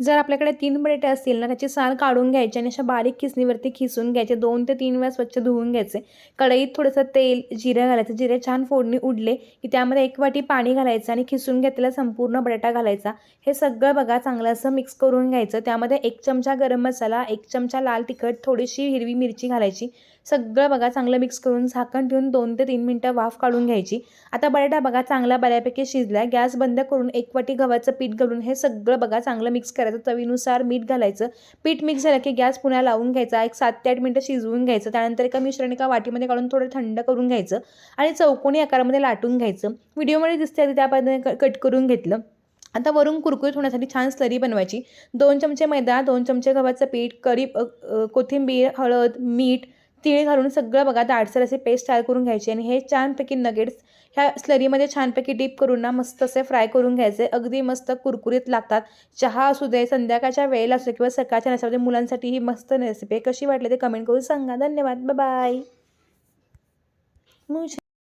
जर आपल्याकडे तीन बटाटे असतील ना त्याची साल काढून घ्यायची आणि अशा बारीक खिसणीवरती खिसून घ्यायचे. दोन ते तीन वेळा स्वच्छ धुवून घ्यायचे. कढईत थोडंसं तेल जिरं घालायचं. जिरे छान फोडणी उडले की त्यामध्ये एक वाटी पाणी घालायचं आणि खिसून घेतलेला संपूर्ण बटाटा घालायचा. हे सगळं बघा चांगलं असं मिक्स करून घ्यायचं. त्यामध्ये एक चमचा गरम मसाला एक चमचा लाल तिखट थोडीशी हिरवी मिरची घालायची. सगळं बघा चांगलं मिक्स करून झाकण ठेवून दोन ते तीन मिनटं वाफ काढून घ्यायची. आता बटाटा बघा चांगला बऱ्यापैकी शिजला गॅस बंद करून एक वाटी गव्हाचं पीठ घालून हे सगळं बघा चांगलं मिक्स करायचं. चवीनुसार मीठ घालायचं. पीठ मिक्स झालं की गॅस पुन्हा लावून घ्यायचा. एक सात ते आठ मिनटं शिजवून घ्यायचं. त्यानंतर एका मिश्रण एका वाटीमध्ये काढून थोडं थंड करून घ्यायचं आणि चौकोनी आकारामध्ये लाटून घ्यायचं. व्हिडिओमध्ये दिसते त्या पद्धतीने कट करून घेतलं. आता वरून कुरकुरीत होण्यासाठी छान स्लरी बनवायची. दोन चमचे मैदा दोन चमचे गव्हाचं पीठ करी कोथिंबीर हळद मीठ तिळ घालून सगळं बघा दाटसर असे पेस्ट तयार करून घ्यायची आणि हे छानपैकी नगेट्स ह्या स्लरीमध्ये छानपैकी डीप करून ना मस्त असे फ्राय करून घ्यायचे. अगदी मस्त कुरकुरीत लागतात. चहा असू दे संध्याकाळच्या वेळेला असू दे किंवा सकाळच्या नसामध्ये मुलांसाठी ही मस्त रेसिपी कशी वाटली ते कमेंट करून सांगा. धन्यवाद. बाय मुझे